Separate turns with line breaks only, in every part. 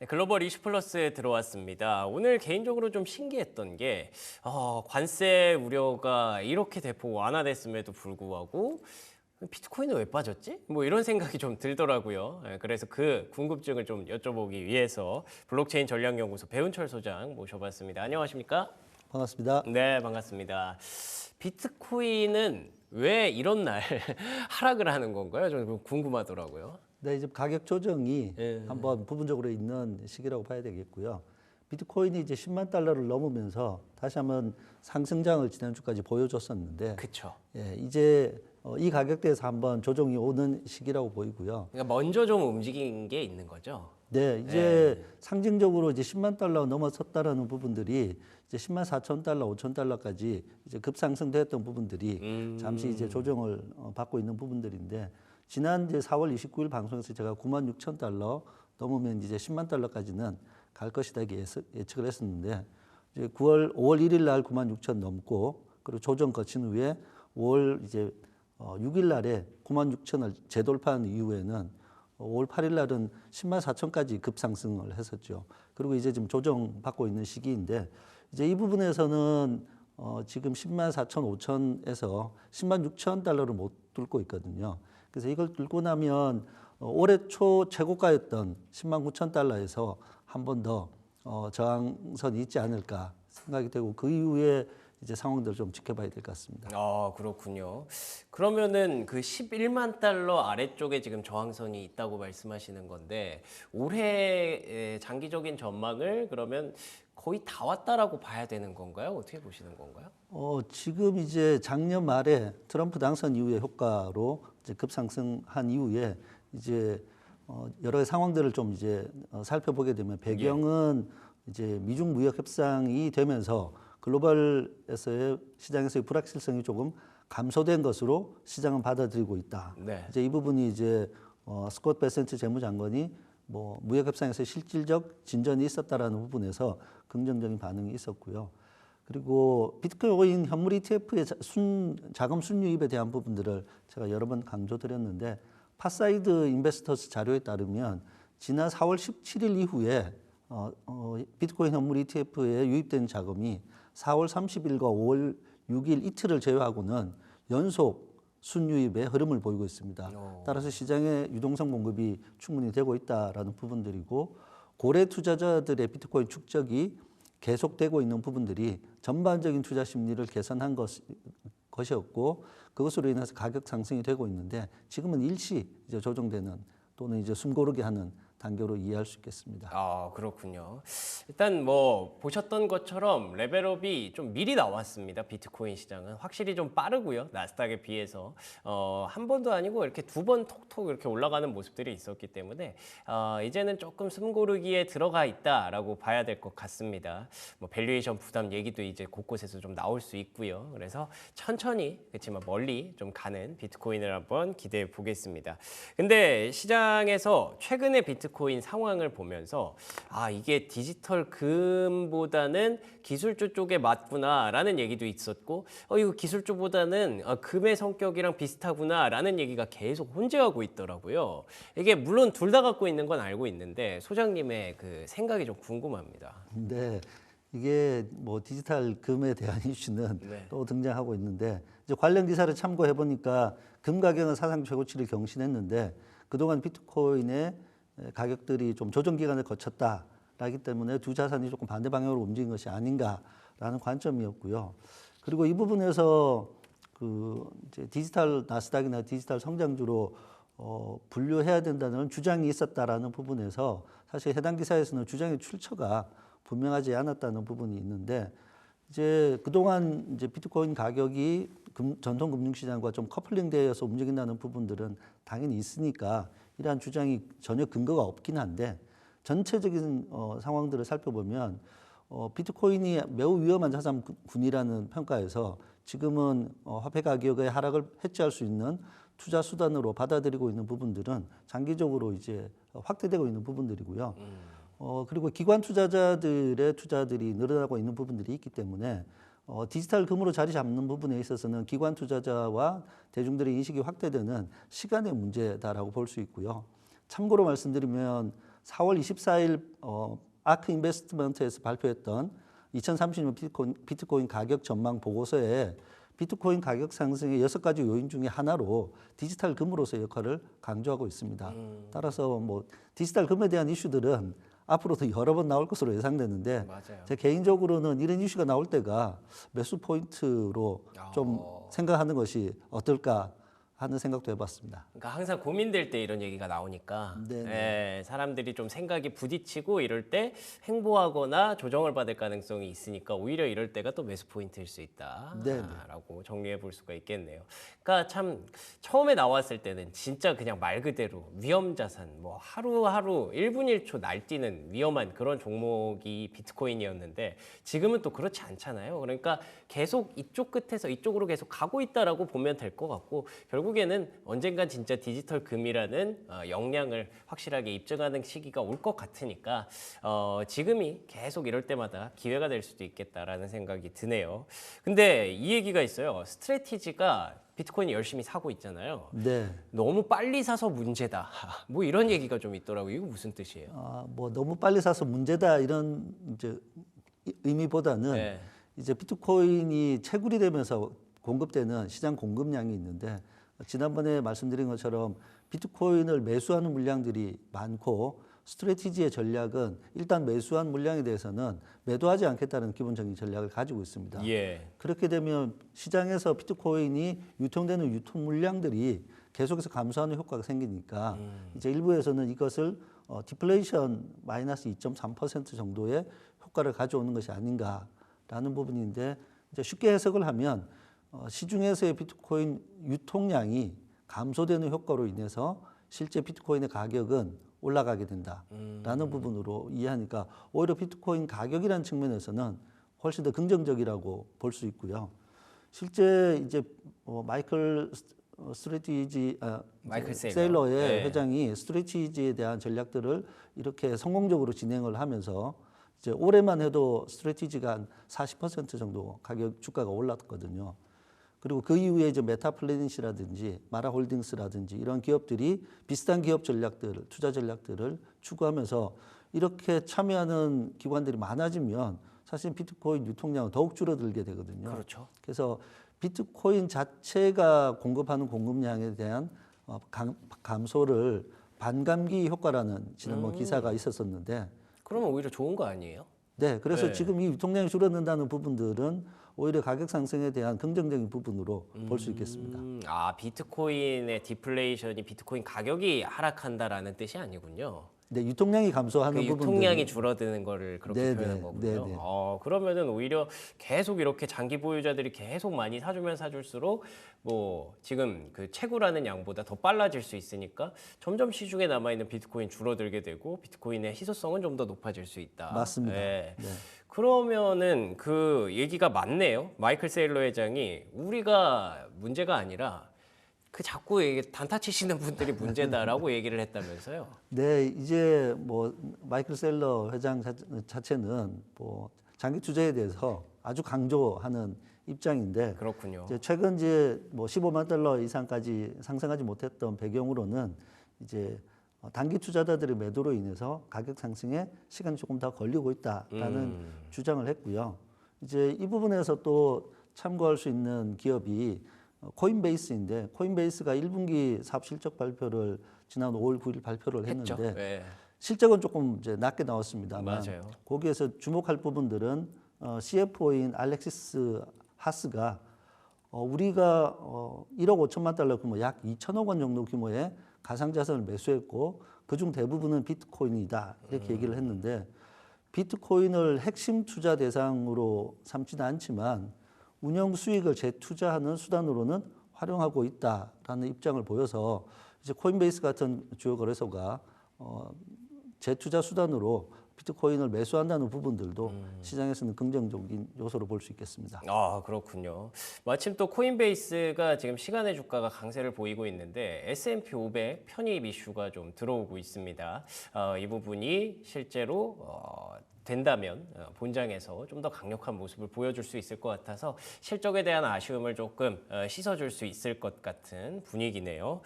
네, 글로벌 이슈 플러스에 들어왔습니다. 오늘 개인적으로 좀 신기했던 게 어, 관세 우려가 이렇게 대폭 완화됐음에도 불구하고 비트코인은 왜 빠졌지? 뭐 이런 생각이 좀 들더라고요. 예, 그래서 그 궁금증을 좀 여쭤보기 위해서 블록체인 전략연구소 배운철 소장 모셔봤습니다. 안녕하십니까?
반갑습니다.
네, 반갑습니다. 비트코인은 왜 이런 날 하락을 하는 건가요? 저는 궁금하더라고요.
네, 이제 가격 조정이
예.
한번 부분적으로 있는 시기라고 봐야 되겠고요. 비트코인이 이제 10만 달러를 넘으면서 다시 한번 상승장을 지난주까지 보여줬었는데
그렇죠.
예, 이제 어, 이 가격대에서 한번 조정이 오는 시기라고 보이고요.
그러니까 먼저 좀 움직인 게 있는 거죠.
네, 이제 상징적으로 이제 10만 달러 넘어섰다라는 부분들이 이제 10만 4천 달러, 5천 달러까지 이제 급상승됐던 부분들이 잠시 이제 조정을 어, 받고 있는 부분들인데 지난 이제 4월 29일 방송에서 제가 9만 6천 달러 넘으면 이제 10만 달러까지는 갈 것이다 예측을 했었는데 이제 9월 5월 1일 날 9만 6천 넘고 그리고 조정 거친 후에 5월 이제 어, 6일 날에 9만 6천을 재돌파한 이후에는 5월 8일 날은 10만 4천까지 급상승을 했었죠. 그리고 이제 지금 조정 받고 있는 시기인데 이제 이 부분에서는 어 지금 10만 4천 5천에서 10만 6천 달러를 못 뚫고 있거든요. 그래서 이걸 뚫고 나면 어 올해 초 최고가였던 10만 9천 달러에서 한 번더어 저항선이 있지 않을까 생각이 되고 그 이후에 이제 상황들을 좀 지켜봐야 될 것 같습니다.
아 그렇군요. 그러면은 그 11만 달러 아래쪽에 지금 저항선이 있다고 말씀하시는 건데 올해 장기적인 전망을 그러면 거의 다 왔다라고 봐야 되는 건가요? 어떻게 보시는 건가요?
어, 지금 이제 작년 말에 트럼프 당선 이후의 효과로 급상승한 이후에 이제 어, 여러 상황들을 좀 이제 어, 살펴보게 되면 배경은 이제 미중 무역 협상이 되면서 글로벌에서의 시장에서의 불확실성이 조금 감소된 것으로 시장은 받아들이고 있다.
네.
이제 이 부분이 이제 어, 스콧 베센트 재무장관이 뭐 무역 협상에서 실질적 진전이 있었다라는 부분에서 긍정적인 반응이 있었고요. 그리고 비트코인 현물 ETF의 자- 순, 자금 순유입에 대한 부분들을 제가 여러 번 강조드렸는데 파사이드 인베스터스 자료에 따르면 지난 4월 17일 이후에 어, 어, 비트코인 현물 ETF에 유입된 자금이 4월 30일과 5월 6일 이틀을 제외하고는 연속 순유입의 흐름을 보이고 있습니다. 따라서 시장의 유동성 공급이 충분히 되고 있다라는 부분들이고 고래 투자자들의 비트코인 축적이 계속되고 있는 부분들이 전반적인 투자 심리를 개선한 것, 것이었고 그것으로 인해서 가격 상승이 되고 있는데 지금은 일시 이제 조정되는 또는 이제 숨고르게 하는 단계로 이해할 수 있겠습니다.
아 그렇군요. 일단 뭐 보셨던 것처럼 레벨업이 좀 미리 나왔습니다. 비트코인 시장은 확실히 좀 빠르고요. 나스닥에 비해서 어, 한 번도 아니고 이렇게 두 번 톡톡 이렇게 올라가는 모습들이 있었기 때문에 어, 이제는 조금 숨고르기에 들어가 있다라고 봐야 될 것 같습니다. 뭐 밸류에이션 부담 얘기도 이제 곳곳에서 좀 나올 수 있고요. 그래서 천천히 그렇지만 멀리 좀 가는 비트코인을 한번 기대해 보겠습니다. 근데 시장에서 최근에 비트 코인 상황을 보면서 아 이게 디지털 금보다는 기술주 쪽에 맞구나라는 얘기도 있었고 어 이거 기술주보다는 어, 금의 성격이랑 비슷하구나라는 얘기가 계속 혼재하고 있더라고요. 이게 물론 둘 다 갖고 있는 건 알고 있는데 소장님의 그 생각이 좀 궁금합니다.
네. 이게 뭐 디지털 금에 대한 이슈는
네.
또 등장하고 있는데 이제 관련 기사를 참고해 보니까 금 가격은 사상 최고치를 경신했는데 그동안 비트코인의 가격들이 좀 조정 기간을 거쳤다라기 때문에 두 자산이 조금 반대 방향으로 움직인 것이 아닌가라는 관점이었고요. 그리고 이 부분에서 그 이제 디지털 나스닥이나 디지털 성장주로 어, 분류해야 된다는 주장이 있었다라는 부분에서 사실 해당 기사에서는 주장의 출처가 분명하지 않았다는 부분이 있는데 이제 그동안 이제 비트코인 가격이 금, 전통 금융시장과 좀 커플링되어서 움직인다는 부분들은 당연히 있으니까 이러한 주장이 전혀 근거가 없긴 한데 전체적인 어, 상황들을 살펴보면 어, 비트코인이 매우 위험한 자산군이라는 평가에서 지금은 어, 화폐 가격의 하락을 해치할 수 있는 투자 수단으로 받아들이고 있는 부분들은 장기적으로 이제 확대되고 있는 부분들이고요. 어, 그리고 기관 투자자들의 투자들이 늘어나고 있는 부분들이 있기 때문에 어, 디지털 금으로 자리 잡는 부분에 있어서는 기관 투자자와 대중들의 인식이 확대되는 시간의 문제다라고 볼 수 있고요. 참고로 말씀드리면 4월 24일 어, 아크 인베스트먼트에서 발표했던 2030년 비트코인, 비트코인 가격 전망 보고서에 비트코인 가격 상승의 여섯 가지 요인 중에 하나로 디지털 금으로서의 역할을 강조하고 있습니다. 따라서 뭐 디지털 금에 대한 이슈들은 앞으로도 여러 번 나올 것으로 예상되는데
맞아요.
제 개인적으로는 이런 이슈가 나올 때가 매수 포인트로 좀 생각하는 것이 어떨까 하는 생각도 해봤습니다.
그러니까 항상 고민될 때 이런 얘기가 나오니까 예, 사람들이 좀 생각이 부딪히고 이럴 때 행보하거나 조정을 받을 가능성이 있으니까 오히려 이럴 때가 또 매수 포인트일 수. 있다라고 정리해 볼 수가 있겠네요. 그러니까 참 처음에 나왔을 때는 진짜 그냥 말 그대로 위험 자산 뭐 하루하루 1분 1초 날뛰는 위험한 그런 종목이 비트코인이었는데 지금은 또 그렇지 않잖아요. 그러니까 계속 이쪽 끝에서 이쪽으로 계속 가고 있다라고 보면 될 것 같고 결국 에는 언젠간 진짜 디지털 금이라는 어, 역량을 확실하게 입증하는 시기가 올 것 같으니까 어, 지금이 계속 이럴 때마다 기회가 될 수도 있겠다라는 생각이 드네요. 근데 이 얘기가 있어요. 스트레티지가 비트코인 열심히 사고 있잖아요.
네.
너무 빨리 사서 문제다. 뭐 이런 얘기가 좀 있더라고요. 이거 무슨 뜻이에요?
아, 뭐 너무 빨리 사서 문제다 이런 이제 이- 의미보다는
네.
이제 비트코인이 채굴이 되면서 공급되는 시장 공급량이 있는데 지난번에 말씀드린 것처럼 비트코인을 매수하는 물량들이 많고 스트레티지의 전략은 일단 매수한 물량에 대해서는 매도하지 않겠다는 기본적인 전략을 가지고 있습니다.
예.
그렇게 되면 시장에서 비트코인이 유통되는 유통 물량들이 계속해서 감소하는 효과가 생기니까 이제 일부에서는 이것을 어, 디플레이션 마이너스 2.3% 정도의 효과를 가져오는 것이 아닌가라는 부분인데 이제 쉽게 해석을 하면 어, 시중에서의 비트코인 유통량이 감소되는 효과로 인해서 실제 비트코인의 가격은 올라가게 된다라는 부분으로 이해하니까 오히려 비트코인 가격이라는 측면에서는 훨씬 더 긍정적이라고 볼 수 있고요. 실제 이제 어, 마이클 스- 어, 스트레티지 아,
마이클 세일러.
세일러 의
네.
회장이 스트레티지에 대한 전략들을 이렇게 성공적으로 진행을 하면서 이제 올해만 해도 스트레티지가 한 40% 정도 가격 주가가 올랐거든요. 그리고 그 이후에 이제 메타플래닛이라든지 마라홀딩스라든지 이런 기업들이 비슷한 기업 전략들을 투자 전략들을 추구하면서 이렇게 참여하는 기관들이 많아지면 사실 비트코인 유통량은 더욱 줄어들게 되거든요.
그렇죠.
그래서 비트코인 자체가 공급하는 공급량에 대한 어, 감, 감소를 반감기 효과라는 지난번 기사가 있었었는데
그러면 오히려 좋은 거 아니에요?
네, 그래서
네.
지금 이 유통량이 줄어든다는 부분들은 오히려 가격 상승에 대한 긍정적인 부분으로 볼 수 있겠습니다.
음, 아 비트코인의 디플레이션이 비트코인 가격이 하락한다라는 뜻이 아니군요.
네, 유통량이 감소하는
그
부분들
유통량이 줄어드는 거를 그렇게
네,
표현한
네,
거군요.
네, 네.
어, 그러면은 오히려 계속 이렇게 장기 보유자들이 계속 많이 사주면 사줄수록 뭐 지금 그 채굴하는 양보다 더 빨라질 수 있으니까 점점 시중에 남아 있는 비트코인 줄어들게 되고 비트코인의 희소성은 좀 더 높아질 수 있다.
맞습니다.
예.
네.
그러면은 그 얘기가 맞네요. 마이클 세일러 회장이 우리가 문제가 아니라 그 자꾸 이게 단타 치시는 분들이 문제다라고 얘기를 했다면서요.
네, 이제 뭐 마이클 셀러 회장 자- 자체는 뭐 장기 투자에 대해서 아주 강조하는 입장인데
그렇군요.
이제 최근 이제 뭐 15만 달러 이상까지 상승하지 못했던 배경으로는 이제 어, 단기 투자자들의 매도로 인해서 가격 상승에 시간이 조금 더 걸리고 있다라는
음.
주장을 했고요. 이제 이 부분에서 또 참고할 수 있는 기업이 어, 코인베이스인데 코인베이스가 1분기 사업 실적 발표를 지난 5월 9일 발표를. 했는데
네.
실적은 조금 이제 낮게 나왔습니다만
맞아요.
거기에서 주목할 부분들은 어, CFO인 알렉시스 하스가 어, 우리가 어, 1억 5천만 달러 규모 약 2천억 원 정도 규모의 가상자산을 매수했고 그중 대부분은 비트코인이다. 이렇게 얘기를 했는데 비트코인을 핵심 투자 대상으로 삼지는 않지만 운영 수익을 재투자하는 수단으로는 활용하고 있다라는 입장을 보여서 이제 코인베이스 같은 주요 거래소가 어, 재투자 수단으로 비트코인을 매수한다는 부분들도 시장에서는 긍정적인 요소로 볼 수 있겠습니다.
아 그렇군요. 마침 또 코인베이스가 지금 시간의 주가가 강세를 보이고 있는데 S&P 500 편입 이슈가 좀 들어오고 있습니다. 어, 이 부분이 실제로 어, 된다면 어, 본장에서 좀 더 강력한 모습을 보여줄 수 있을 것 같아서 실적에 대한 아쉬움을 조금 어, 씻어줄 수 있을 것 같은 분위기네요.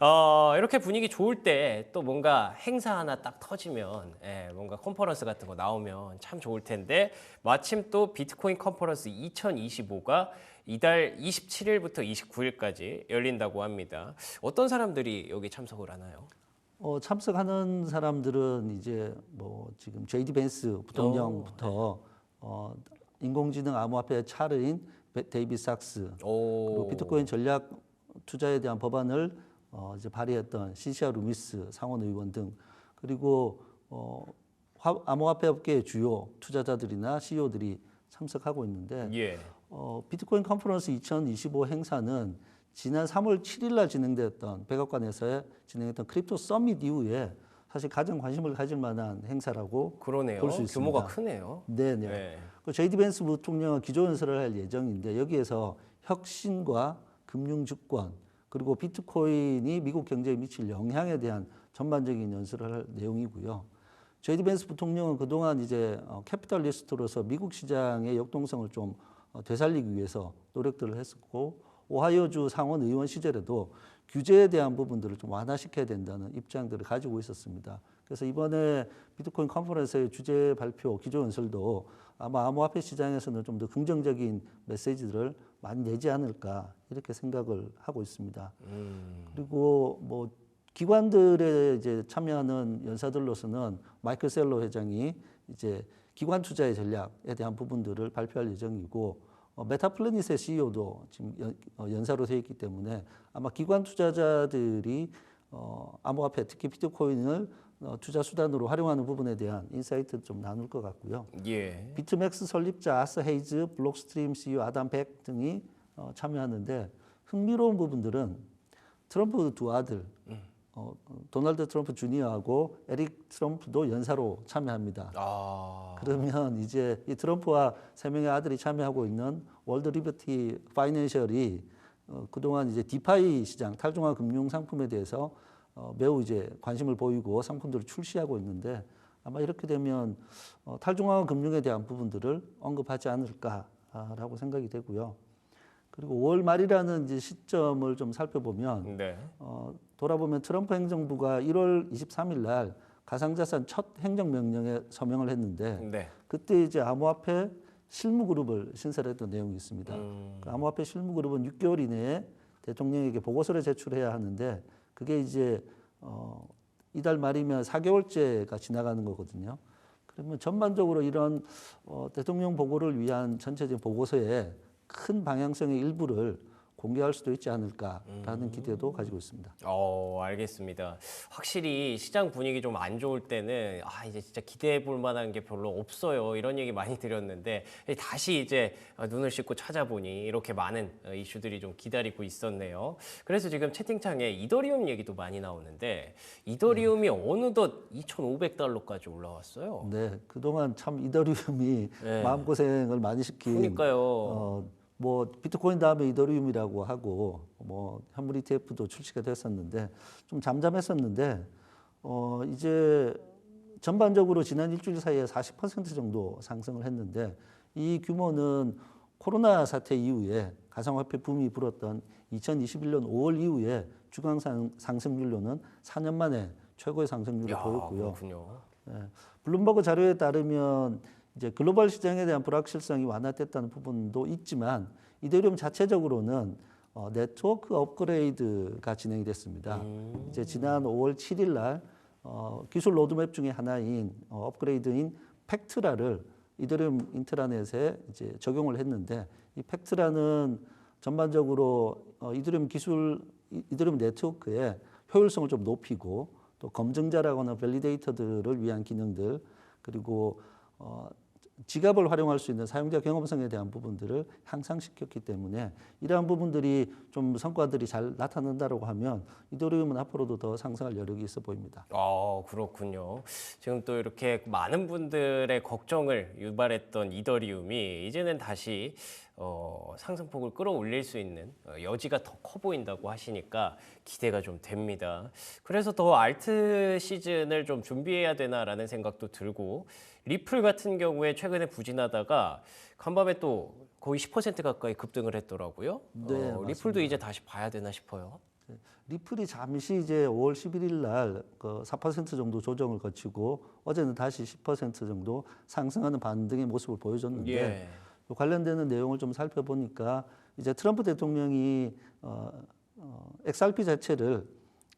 어, 이렇게 분위기 좋을 때 또 뭔가 행사 하나 딱 터지면 예, 뭔가 컨퍼런스 같은 거 나오면 참 좋을 텐데 마침 또 비트코인 컨퍼런스 2025가 이달 27일부터 29일까지 열린다고 합니다. 어떤 사람들이 여기 참석을 하나요?
어, 참석하는 사람들은 이제 뭐 지금 JD 벤스 부통령부터 어, 인공지능 암호화폐 차르인 베- 데이비 삭스
오,
그리고 비트코인 전략 투자에 대한 법안을 어, 이제 발의했던 시시아 루미스 상원 의원 등 그리고 어, 화- 암호화폐 업계의 주요 투자자들이나 CEO들이 참석하고 있는데
예.
어, 비트코인 컨퍼런스 2025 행사는 지난 3월 7일 날 진행되었던 백악관에서 진행했던 크립토 서밋 이후에 사실 가장 관심을 가질 만한 행사라고
그러네요.
볼수 있습니다.
규모가 크네요.
네네.
네.
그 제이디 벤스 부통령은 기조 연설을 할 예정인데 여기에서 혁신과 금융주권 그리고 비트코인이 미국 경제에 미칠 영향에 대한 전반적인 연설을 할 내용이고요. 제이디 벤스 부통령은 그동안 이제 어, 캐피탈리스트로서 미국 시장의 역동성을 좀 어, 되살리기 위해서 노력들을 했었고 오하이오주 상원 의원 시절에도 규제에 대한 부분들을 좀 완화시켜야 된다는 입장들을 가지고 있었습니다. 그래서 이번에 비트코인 컨퍼런스의 주제 발표 기조 연설도 아마 암호화폐 시장에서는 좀 더 긍정적인 메시지들을 많이 내지 않을까 이렇게 생각을 하고 있습니다. 그리고 뭐 기관들에 이제 참여하는 연사들로서는 마이클 셀러 회장이 이제 기관 투자의 전략에 대한 부분들을 발표할 예정이고 어, 메타플래닛의 CEO도 지금 연, 어, 연사로 되어 있기 때문에 아마 기관 투자자들이 어, 암호화폐 특히 비트코인을 어, 투자 수단으로 활용하는 부분에 대한 인사이트 좀 나눌 것 같고요.
예.
비트맥스 설립자 아스 헤이즈, 블록스트림 CEO 아담 백 등이 어, 참여하는데 흥미로운 부분들은 트럼프 두 아들 어, 도널드 트럼프 주니어하고 에릭 트럼프도 연사로 참여합니다.
아.
그러면 이제 이 트럼프와 세 명의 아들이 참여하고 있는 월드 리버티 파이낸셜이 어, 그동안 이제 디파이 시장 탈중앙 금융 상품에 대해서 어, 매우 이제 관심을 보이고 상품들을 출시하고 있는데 아마 이렇게 되면 어, 탈중앙 금융에 대한 부분들을 언급하지 않을까라고 생각이 되고요. 그리고 5월 말이라는 이제 시점을 좀 살펴보면
네.
어, 돌아보면 트럼프 행정부가 1월 23일 날 가상자산 첫 행정명령에 서명을 했는데
네.
그때 이제 암호화폐 실무그룹을 신설했던 내용이 있습니다.
음.
그 암호화폐 실무그룹은 6개월 이내에 대통령에게 보고서를 제출해야 하는데 그게 이제 어, 이달 말이면 4개월째가 지나가는 거거든요. 그러면 전반적으로 이런 어, 대통령 보고를 위한 전체적인 보고서에 큰 방향성의 일부를 공개할 수도 있지 않을까라는 기대도 가지고 있습니다.
어, 알겠습니다. 확실히 시장 분위기 좀 안 좋을 때는 아, 이제 진짜 기대해 볼 만한 게 별로 없어요. 이런 얘기 많이 드렸는데 다시 이제 어, 눈을 씻고 찾아보니 이렇게 많은 어, 이슈들이 좀 기다리고 있었네요. 그래서 지금 채팅창에 이더리움 얘기도 많이 나오는데 이더리움이 어느덧 2,500달러까지 올라왔어요.
네, 그동안 참 이더리움이
네.
마음고생을 많이 시킨
그러니까요.
어, 뭐 비트코인 다음에 이더리움이라고 하고 뭐 현물 ETF도 출시가 됐었는데 좀 잠잠했었는데 어 이제 전반적으로 지난 일주일 사이에 40% 정도 상승을 했는데 이 규모는 코로나 사태 이후에 가상화폐 붐이 불었던 2021년 5월 이후에 주간 상- 상승률로는 4년 만에 최고의 상승률을
야,
보였고요.
그렇군요.
예, 블룸버그 자료에 따르면 이제 글로벌 시장에 대한 불확실성이 완화됐다는 부분도 있지만 이더리움 자체적으로는 어, 네트워크 업그레이드가 진행이 됐습니다. 이제 지난 5월 7일 날 어, 기술 로드맵 중에 하나인 어, 업그레이드인 팩트라를 이더리움 인트라넷에 이제 적용을 했는데 이 팩트라는 전반적으로 어, 이더리움 기술 이- 이더리움 네트워크의 효율성을 좀 높이고 또 검증자라거나 밸리데이터들을 위한 기능들 그리고 어, 지갑을 활용할 수 있는 사용자 경험성에 대한 부분들을 향상시켰기 때문에 이러한 부분들이 좀 성과들이 잘 나타난다고 하면 이더리움은 앞으로도 더 상승할 여력이 있어 보입니다.
아, 그렇군요. 지금 또 이렇게 많은 분들의 걱정을 유발했던 이더리움이 이제는 다시 어, 상승폭을 끌어올릴 수 있는 어, 여지가 더 커 보인다고 하시니까 기대가 좀 됩니다. 그래서 더 알트 시즌을 좀 준비해야 되나라는 생각도 들고 리플 같은 경우에 최근에 부진하다가 간밤에 또 거의 10% 가까이 급등을 했더라고요.
네,
어,
맞습니다.
리플도 이제 다시 봐야 되나 싶어요.
리플이 잠시 이제 5월 11일 날그4% 정도 조정을 거치고 어제는 다시 10% 정도 상승하는 반등의 모습을 보여줬는데
예.
그 관련되는 내용을 좀 살펴보니까 이제 트럼프 대통령이 어, 어, XRP 자체를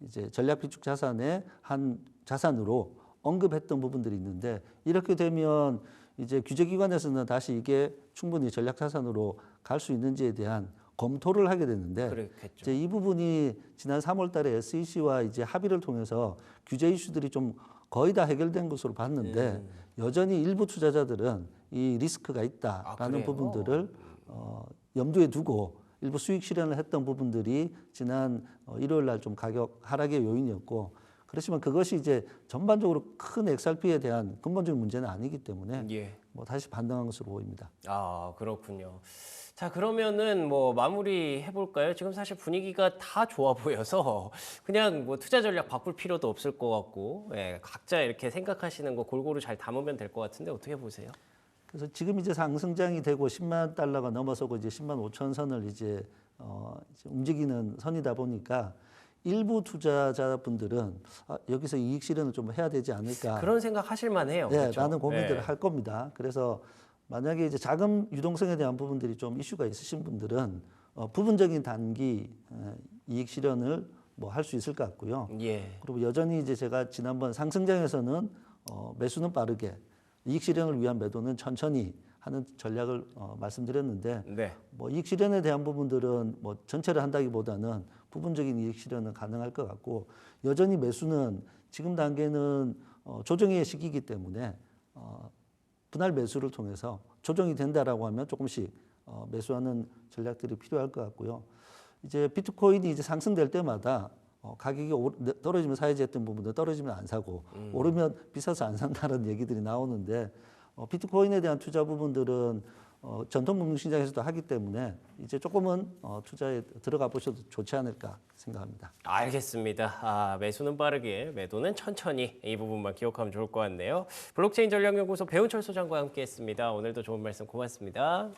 이제 전략 비축 자산의 한 자산으로 언급했던 부분들이 있는데 이렇게 되면 이제 규제기관에서는 다시 이게 충분히 전략 자산으로 갈 수 있는지에 대한 검토를 하게 되는데
그렇겠죠.
이제 이 부분이 지난 3월 달에 SEC와 이제 합의를 통해서 규제 이슈들이 좀 거의 다 해결된 것으로 봤는데
음.
여전히 일부 투자자들은 이 리스크가 있다라는
아?
부분들을 어, 염두에 두고 일부 수익 실현을 했던 부분들이 지난 어, 일요일 날 좀 가격 하락의 요인이었고 그렇지만 그것이 이제 전반적으로 큰 XRP에 대한 근본적인 문제는 아니기 때문에
예.
뭐 다시 반등한 것으로 보입니다.
아 그렇군요. 자 그러면은 뭐 마무리 해볼까요? 지금 사실 분위기가 다 좋아 보여서 그냥 뭐 투자 전략 바꿀 필요도 없을 것 같고 예, 각자 이렇게 생각하시는 거 골고루 잘 담으면 될 것 같은데 어떻게 보세요?
그래서 지금 이제 상승장이 되고 10만 달러가 넘어서고 이제 10만 5천 선을 이제, 어, 이제 움직이는 선이다 보니까 일부 투자자분들은 아, 여기서 이익 실현을 좀 해야 되지 않을까.
그런 생각 하실 만 해요.
예,
그렇죠?
라는 고민들을
예.
할 겁니다. 그래서 만약에 이제 자금 유동성에 대한 부분들이 좀 이슈가 있으신 분들은 어, 부분적인 단기 어, 이익 실현을 뭐 할 수 있을 것 같고요.
예.
그리고 여전히 이제 제가 지난번 상승장에서는 어, 매수는 빠르게 이익 실현을 위한 매도는 천천히 하는 전략을 어, 말씀드렸는데
네.
뭐 이익 실현에 대한 부분들은 뭐 전체를 한다기보다는 부분적인 이익 실현은 가능할 것 같고 여전히 매수는 지금 단계는 어, 조정의 시기이기 때문에 어, 분할 매수를 통해서 조정이 된다라고 하면 조금씩 어, 매수하는 전략들이 필요할 것 같고요. 이제 비트코인이 이제 상승될 때마다 어, 가격이 오- 내- 떨어지면 사야지 했던 부분도 떨어지면 안 사고 오르면 비싸서 안 산다는 얘기들이 나오는데 어, 비트코인에 대한 투자 부분들은 어, 전통 금융시장에서도 하기 때문에 이제 조금은 어, 투자에 들어가 보셔도 좋지 않을까 생각합니다.
알겠습니다. 아, 매수는 빠르게, 매도는 천천히 이 부분만 기억하면 좋을 것 같네요. 블록체인 전략연구소 배운철 소장과 함께했습니다. 오늘도 좋은 말씀 고맙습니다.